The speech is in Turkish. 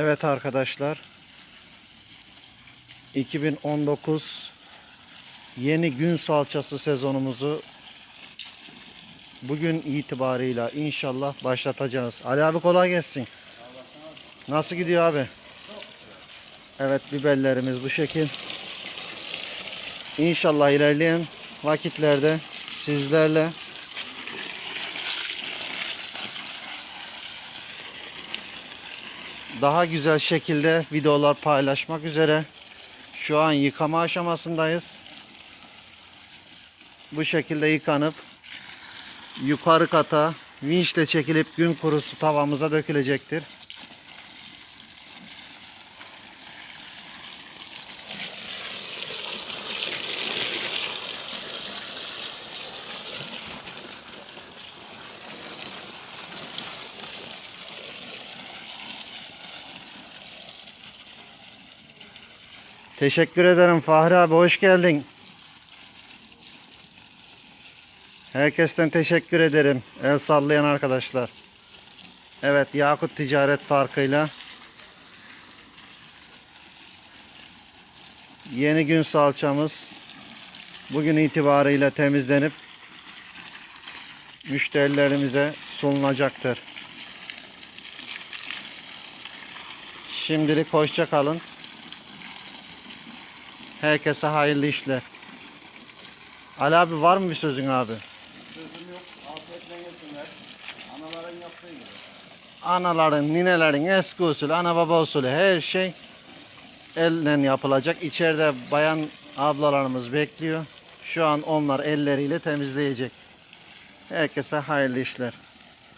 Evet arkadaşlar. 2019 yeni gün salçası sezonumuzu bugün itibarıyla inşallah başlatacağız. Ali abi kolay gelsin. Nasıl gidiyor abi? Evet biberlerimiz bu şekil. İnşallah ilerleyen vakitlerde sizlerle daha güzel şekilde videolar paylaşmak üzere. Şu an yıkama aşamasındayız. Bu şekilde yıkanıp yukarı kata vinçle çekilip gün kurusu tavamıza dökülecektir. Teşekkür ederim Fahri abi hoş geldin. Herkesten teşekkür ederim. El sallayan arkadaşlar. Evet Yakut Ticaret Farkı'yla yeni gün salçamız bugün itibarıyla temizlenip müşterilerimize sunulacaktır. Şimdilik hoşça kalın. Herkese hayırlı işler. Ali abi var mı bir sözün abi? Sözüm yok. Afiyetle yesinler. Anaların yaptığı gibi. Anaların, ninelerin eski usulü, ana baba usulü her şey elle yapılacak. İçeride bayan ablalarımız bekliyor. Şu an onlar elleriyle temizleyecek. Herkese hayırlı işler.